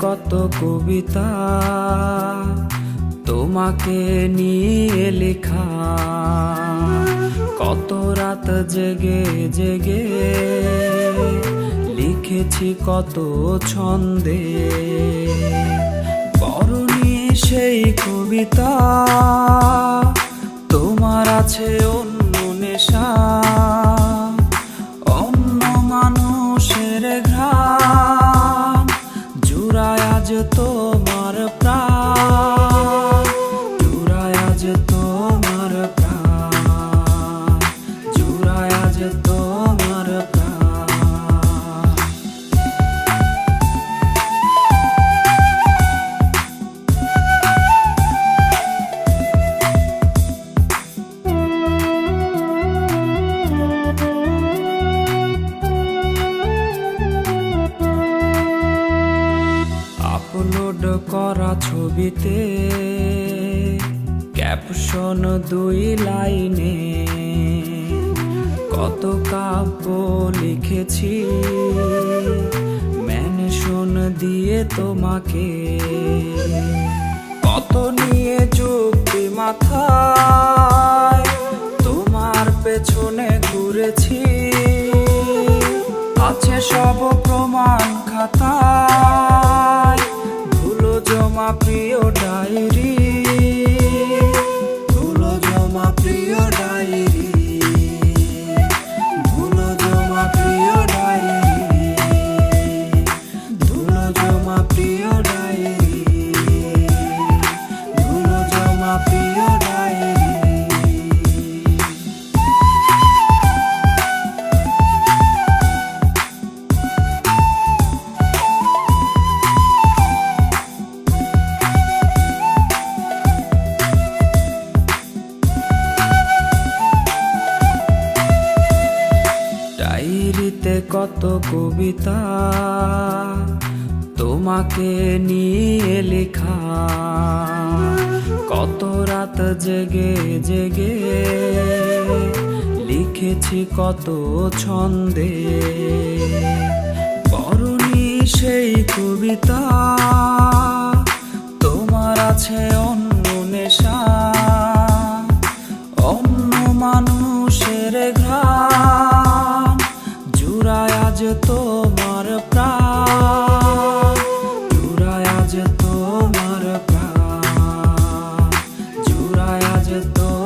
কত কবিতা তোমাকে নিয়ে লেখা। কত রাত জেগে জেগে লিখেছি কত ছন্দে। বরণী সেই কবিতা আজ তোমার প্রাণ। চুরায় আজ তোমার আপলোড করা ছবিতে ক্যাপশন দুই লাইনে কত কাব্য লিখেছি মেনশন দিয়ে তোমাকে। কত নিয়ে যুক্তি মাথায় তোমার পেছনে ঘুরেছি, আছে সব প্রমাণ খাতায়। Diyor Ali কত কবিতা তোমাকে নিয়ে লেখা। কত রাত জেগে জেগে লিখেছি কত ছন্দে। পরনি সেই কবিতা তোমার আছে অন্য নেশা, অন্য মানুষের ঘা to those